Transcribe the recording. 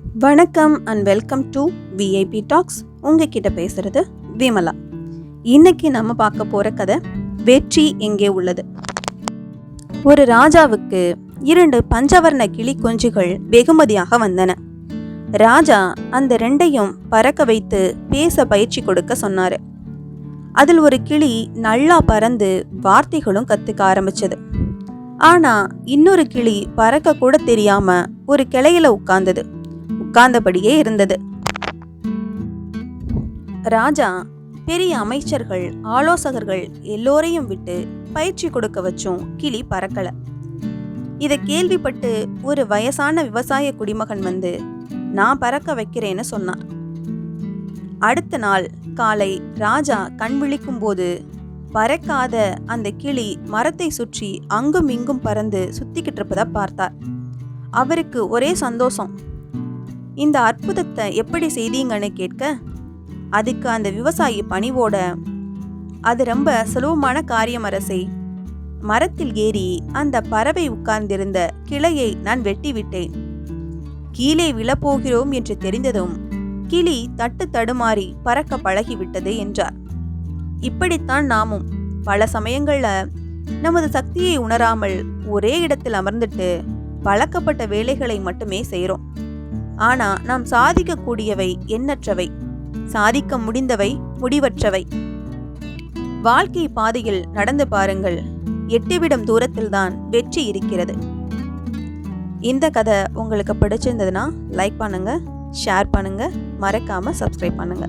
வணக்கம் and welcome to VIP talks உங்ககிட்ட பேசுறது விமலா. இன்னைக்கு நம்ம பார்க்க போற கதை வெற்றி எங்கே உள்ளது? ஒரு ராஜாவுக்கு இரண்டு பஞ்சவர்ண கிளி குஞ்சுகள் வெகுமதியாக வந்தன. ராஜா அந்த ரெண்டையும் பறக்க வைத்து பேச பயிற்சி கொடுக்க சொன்னாரு. அதில் ஒரு கிளி நல்லா பறந்து வார்த்தைகளும் கத்துக்க ஆரம்பிச்சது. ஆனா இன்னொரு கிளி பறக்க கூட தெரியாம ஒரு கிளையில உட்கார்ந்தது. உட்கார்ந்தபடியே இருந்தது. ராஜா பெரிய அமைச்சர்கள் ஆலோசகர்கள் எல்லோரையும் விட்டு பயிற்சி கொடுக்க வச்சும் கிளி பறக்கல. இதை கேள்விப்பட்டு ஒரு வயசான விவசாய குடிமகன் வந்து நான் பறக்க வைக்கிறேன்னு சொன்னான். அடுத்த நாள் காலை ராஜா கண் விழிக்கும் போது பறக்காத அந்த கிளி மரத்தை சுற்றி அங்கும் இங்கும் பறந்து சுத்திக்கிட்டு இருப்பதா பார்த்தார். அவருக்கு ஒரே சந்தோஷம். இந்த அற்புதத்தை எப்படி செய்தீங்கன்னு கேட்க அதுக்கு அந்த விவசாயி பணிவோட அது ரொம்ப சுலபமான காரியம் அரசை. மரத்தில் ஏறி அந்த பறவை உட்கார்ந்திருந்த கிளையை நான் வெட்டி விட்டேன் கீழே விழப்போகிறோம் என்று தெரிந்ததும் கிளி தட்டு தடுமாறி பறக்க பழகிவிட்டது என்றார். இப்படித்தான் நாமும் பல சமயங்கள்ல நமது சக்தியை உணராமல் ஒரே இடத்தில் அமர்ந்துட்டு பழக்கப்பட்ட வேலைகளை மட்டுமே செய்கிறோம் ஆனா நாம் சாதிக்கக்கூடியவை எண்ணற்றவை. சாதிக்க முடிந்தவை முடிவற்றவை. வாழ்க்கை பாதையில் நடந்து பாருங்கள். எட்டுவிடும் தூரத்தில்தான் வெற்றி இருக்கிறது. இந்த கதை உங்களுக்கு பிடிச்சிருந்ததுன்னா லைக் பண்ணுங்க ஷேர் பண்ணுங்க மறக்காம சப்ஸ்கிரைப் பண்ணுங்க.